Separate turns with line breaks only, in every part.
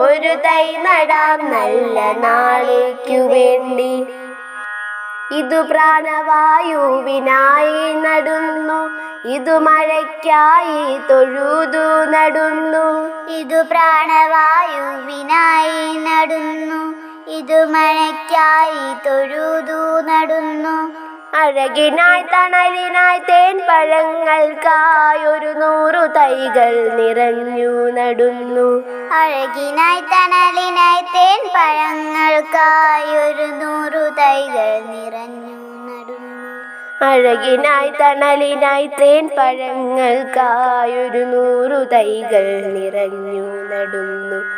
ഒരു തൈ നടാം നല്ല നാളേക്കു വേണ്ടി. ഇതു പ്രാണവായുവിനായി നടുന്നു. ഇതു മഴയ്ക്കായി തൊഴുതു നടുന്നു.
ഇതു പ്രാണവായുവിനായി നടുന്നു. ഇതു മഴയ്ക്കായി തൊഴുതു നടുന്നു.
അഴകിനായി തണലിനായി തേൻ പഴങ്ങൾക്കായി ഒരു നൂറു തൈകൾ നിറഞ്ഞു നടുന്നു.
അഴകിനായി തണലിനായി തേൻ പഴങ്ങൾക്കായി ഒരു നൂറു തൈകൾ നിറഞ്ഞു നടുന്നു.
അഴകിനായി തണലിനായി തേൻ പഴങ്ങൾക്കായൊരു നൂറു തൈകൾ നിറഞ്ഞു നടുന്നു.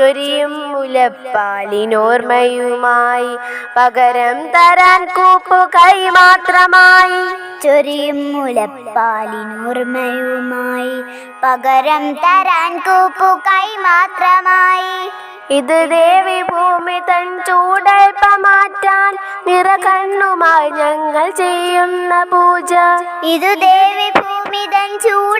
ചൊരിയും മുലപ്പാലിനോർമ്മയുമായി പകരം തരാൻ കൂപ്പു കൈ മാത്രമായി.
ചൊരിയും മുലപ്പാലിനോർമ്മയുമായി പകരം തരാൻ കൂപ്പു കൈ മാത്രമായി.
ഇത് ദേവി ഭൂമി തൻ ചൂടൽപ്പ മാറ്റാൻ നിറകണ്ണുമായി ഞങ്ങൾ ചെയ്യുന്ന പൂജ.
ഇത് ദേവി ഭൂമി തൻ നിറ